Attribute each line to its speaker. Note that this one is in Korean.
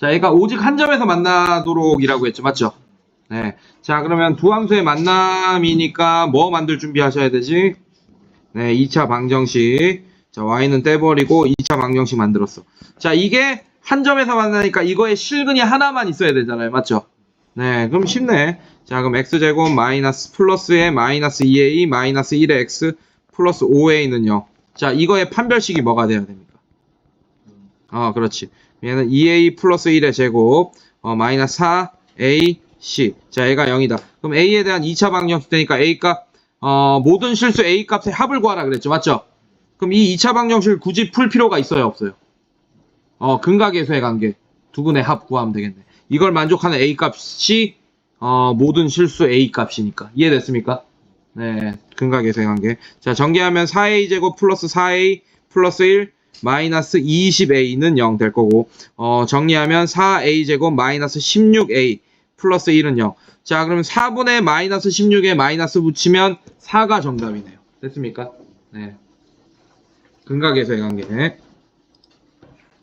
Speaker 1: 자, 얘가 오직 한 점에서 만나도록이라고 했죠. 맞죠? 네. 자, 그러면 두 함수의 만남이니까 뭐 만들 준비하셔야 되지? 네, 2차 방정식. 자, y는 떼버리고 2차 방정식 만들었어. 자, 이게 한 점에서 만나니까 이거의 실근이 하나만 있어야 되잖아요. 맞죠? 네, 그럼 쉽네. 자, 그럼 x제곱 마이너스 플러스에 마이너스 2a 마이너스 1의 x 플러스 5a는 0. 자, 이거의 판별식이 뭐가 돼야 됩니까? 어, 그렇지. 얘는 2a 플러스 1의 제곱, 어, 마이너스 4a c. 자, 얘가 0이다. 그럼 a에 대한 2차 방정식 되니까 a 값, 어, 모든 실수 a 값의 합을 구하라 그랬죠. 맞죠? 그럼 이 2차 방정식을 굳이 풀 필요가 있어요, 없어요? 어, 근각에서의 관계. 두 분의 합 구하면 되겠네. 이걸 만족하는 a 값이, 어, 모든 실수 a 값이니까. 이해됐습니까? 네, 근각에서의 관계. 자, 전개하면 4a 제곱 플러스 4a 플러스 1 마이너스 20a는 0 될 거고, 어, 정리하면 4a 제곱 마이너스 16a 플러스 1은 0. 자, 그럼 4분의 마이너스 16에 마이너스 붙이면 4가 정답이네요. 됐습니까? 네. 근각에서의 관계.